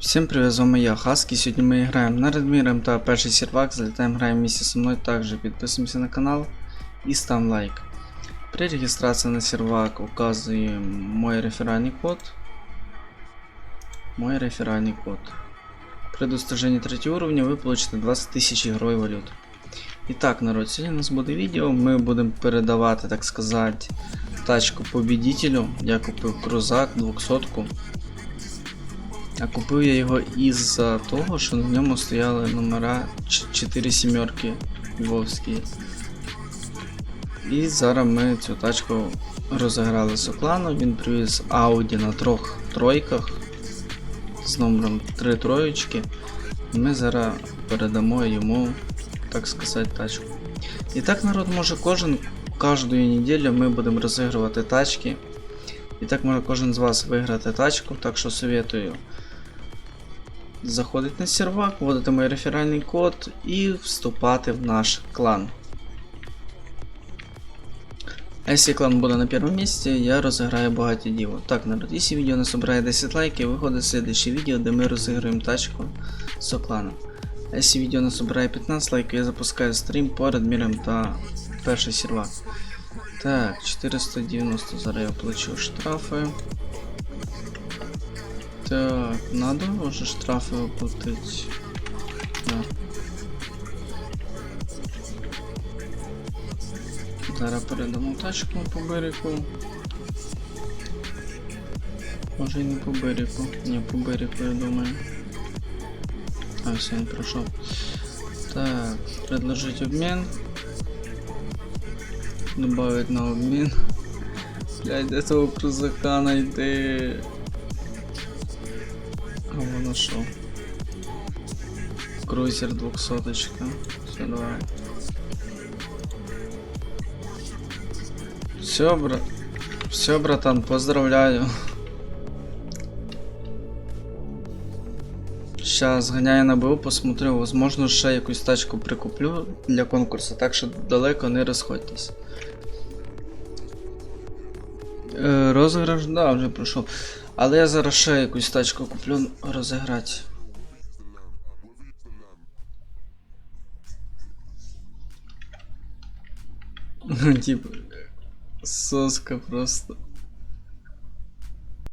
Всім привіт, з вами я, Хаски. Сьогодні ми граємо на Радміром та перший сервак. Залітаємо, граємо вместе со мною. Також підписуємося на канал і ставим лайк. При реєстрації на сервак указуємо мой реферальний код. Мой реферальний код. При достижении 3 уровня ви получите 20 тисяч ігрової валюти. І так, народ, сьогодні у нас буде відео. Ми будемо передавати, так сказати, тачку победителю. Я купив крузак 200. А купив я його із-за того, що на ньому стояли номера 4 сімерки львовські. І зараз ми цю тачку розіграли з Оклану. Він привіз Audi на трьох тройках з номером 3 троєчки. Ми зараз передамо йому, так сказати, тачку. І так народ може кожен кожної неділі ми будемо розігрувати тачки. І так може кожен з вас виграти тачку, так що советую заходити на сервак, вводити мій реферальний код і вступати в наш клан. А если клан буде на первом месте, я розіграю багаті діво. Так, народ, якщо відео не собирає 10 лайків, виходить следующее відео, де ми розіграємо тачку з кланом. А якщо відео не собирає 15 лайків, я запускаю стрім по Радмірам та перший сервак. Так, 490 зараз я плачу штрафи. Так, надо уже штрафы оплатить. Да. Зараз передамо тачку по берегу. Може і не по берегу. Не, по берегу, я думаю. А, все, он прошел. Так, предложить обмен. Добавить на обмен. Блять, этого крузака найти. Що? Крузер 200 Все, давай. Все, брат. Все, братан, поздравляю. Сейчас зганяю на БУ, посмотрю, возможно, ще якусь тачку прикуплю для конкурсу, так що далеко не розходьтесь. Е, розіграш, да, вже пройшов. Але я зараз ще якусь тачку куплю розіграти. Типа, соска просто.